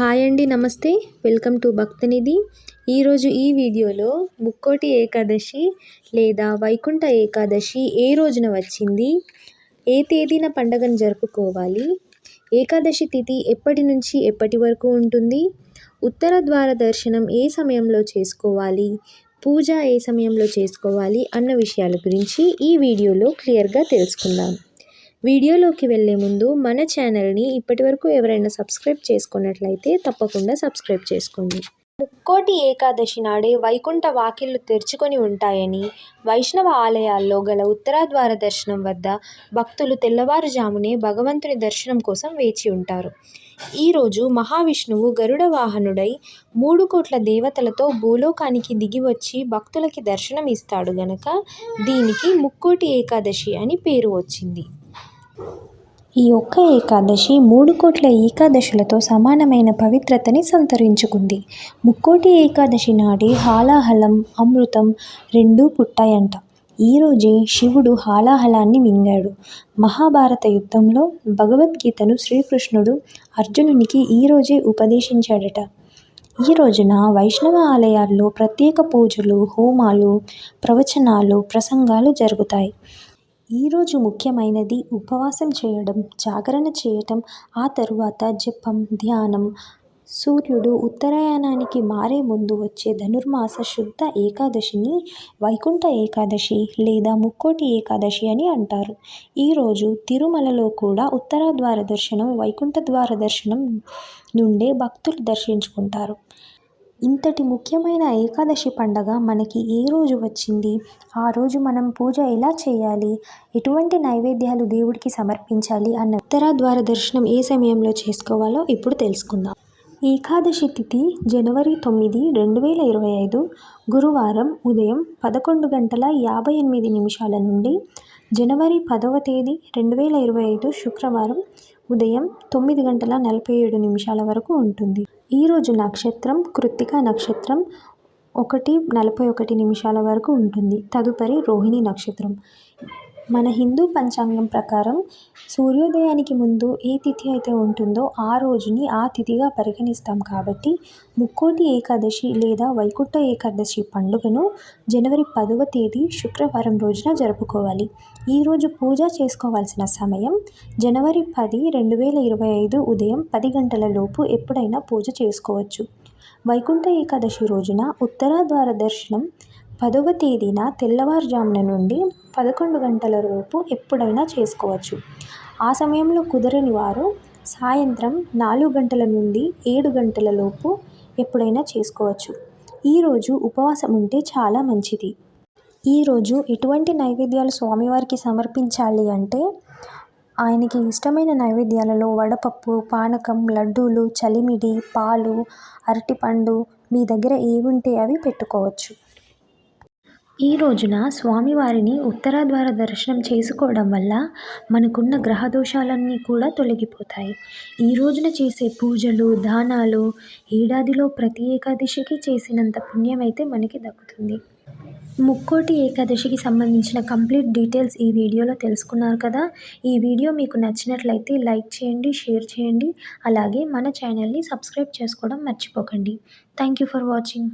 Hi అండి నమస్తే. Welcome to Bhaktanidhi. ఈరోజు ఈ వీడియోలో ముక్కోటి ఏకాదశి లేదా వైకుంఠ ఏకాదశి ఏ రోజున వచ్చింది? ఏ తేదీన పండుగను జరుపుకోవాలి? ఏకాదశి తిథి ఎప్పటి నుంచి ఎప్పటి వరకు ఉంటుంది? ఉత్తర ద్వార దర్శనం ఏ సమయంలో చేసుకోవాలి? పూజ ఏ సమయంలో చేసుకోవాలి? అన్న విషయాల గురించి ఈ వీడియోలో క్లియర్గా తెలుసుకుందాం. వీడియోలోకి వెళ్ళే ముందు మన ఛానల్ని ఇప్పటివరకు ఎవరైనా సబ్స్క్రైబ్ చేసుకున్నట్లయితే తప్పకుండా సబ్స్క్రైబ్ చేసుకోండి. ముక్కోటి ఏకాదశి నాడే వైకుంఠ వాకిళ్ళు తెరుచుకొని ఉంటాయని వైష్ణవ ఆలయాల్లో గల ఉత్తరాద్వార దర్శనం వద్ద భక్తులు తెల్లవారుజామునే భగవంతుని దర్శనం కోసం వేచి ఉంటారు. ఈరోజు మహావిష్ణువు గరుడ వాహనుడై మూడు కోట్ల దేవతలతో భూలోకానికి దిగి వచ్చి భక్తులకి దర్శనం ఇస్తాడు గనక దీనికి ముక్కోటి ఏకాదశి అని పేరు వచ్చింది. ఈ ఒక్క ఏకాదశి మూడు కోట్ల ఏకాదశులతో సమానమైన పవిత్రతని సంతరించుకుంది. ముక్కోటి ఏకాదశి నాటి హాలాహలం అమృతం రెండూ పుట్టాయంట. ఈరోజే శివుడు హాలాహలాన్ని మింగాడు. మహాభారత యుద్ధంలో భగవద్గీతను శ్రీకృష్ణుడు అర్జునునికి ఈరోజే ఉపదేశించాడట. ఈ రోజున వైష్ణవ ఆలయాల్లో ప్రత్యేక పూజలు హోమాలు ప్రవచనాలు ప్రసంగాలు జరుగుతాయి. ఈరోజు ముఖ్యమైనది ఉపవాసం చేయడం జాగరణ చేయటం ఆ తరువాత జపం ధ్యానం. సూర్యుడు ఉత్తరాయణానికి మారే ముందు వచ్చే ధనుర్మాస శుద్ధ ఏకాదశిని వైకుంఠ ఏకాదశి లేదా ముక్కోటి ఏకాదశి అని అంటారు. ఈరోజు తిరుమలలో కూడా ఉత్తర ద్వార దర్శనం వైకుంఠ ద్వార దర్శనం నుండే భక్తులు దర్శించుకుంటారు. ఇంతటి ముఖ్యమైన ఏకాదశి పండగ మనకి ఏ రోజు వచ్చింది? ఆ రోజు మనం పూజ ఎలా చేయాలి? ఎటువంటి నైవేద్యాలు దేవుడికి సమర్పించాలి అన్న ఉత్తరాద్వార దర్శనం ఏ సమయంలో చేసుకోవాలో ఇప్పుడు తెలుసుకుందాం. ఏకాదశి తిథి జనవరి తొమ్మిది రెండు వేల ఇరవై ఐదు. గురువారం ఉదయం పదకొండు గంటల యాభై ఎనిమిది నిమిషాల నుండి జనవరి పదవ తేదీ రెండు వేల ఇరవై ఐదు శుక్రవారం ఉదయం తొమ్మిది గంటల నలభై ఏడు నిమిషాల వరకు ఉంటుంది. ఈరోజు నక్షత్రం కృత్తిక నక్షత్రం ఒకటి నలభై ఒకటి నిమిషాల వరకు ఉంటుంది. తదుపరి రోహిణి నక్షత్రం. మన హిందూ పంచాంగం ప్రకారం సూర్యోదయానికి ముందు ఏ తిథి అయితే ఉంటుందో ఆ రోజుని ఆ తిథిగా పరిగణిస్తాం కాబట్టి ముక్కోటి ఏకాదశి లేదా వైకుంఠ ఏకాదశి పండుగను జనవరి పదవ తేదీ శుక్రవారం రోజున జరుపుకోవాలి. ఈరోజు పూజ చేసుకోవాల్సిన సమయం జనవరి పది రెండు వేల ఇరవై ఐదు ఉదయం పది గంటల లోపు ఎప్పుడైనా పూజ చేసుకోవచ్చు. వైకుంఠ ఏకాదశి రోజున ఉత్తరాద్వార దర్శనం పదవ తేదీన తెల్లవారుజామున నుండి పదకొండు గంటల లోపు ఎప్పుడైనా చేసుకోవచ్చు. ఆ సమయంలో కుదరని వారు సాయంత్రం నాలుగు గంటల నుండి ఏడు గంటల లోపు ఎప్పుడైనా చేసుకోవచ్చు. ఈరోజు ఉపవాసం ఉంటే చాలా మంచిది. ఈరోజు ఎటువంటి నైవేద్యాలు స్వామివారికి సమర్పించాలి అంటే ఆయనకి ఇష్టమైన నైవేద్యాలలో వడపప్పు పానకం లడ్డూలు చలిమిడి పాలు అరటిపండు మీ దగ్గర ఏముంటే అవి పెట్టుకోవచ్చు. ఈ రోజున స్వామివారిని ఉత్తర ద్వారా దర్శనం చేసుకోవడం వల్ల మనకున్న గ్రహ దోషాలన్నీ కూడా తొలగిపోతాయి. ఈ రోజున చేసే పూజలు దానాలు ఏడాదిలో ప్రతి ఏకాదశికి చేసినంత పుణ్యం అయితే మనకి దక్కుతుంది. ముక్కోటి ఏకాదశికి సంబంధించిన కంప్లీట్ డీటెయిల్స్ ఈ వీడియోలో తెలుసుకున్నారు కదా. ఈ వీడియో మీకు నచ్చినట్లయితే లైక్ చేయండి షేర్ చేయండి. అలాగే మన ఛానల్ని సబ్స్క్రైబ్ చేసుకోవడం మర్చిపోకండి. Thank you for watching.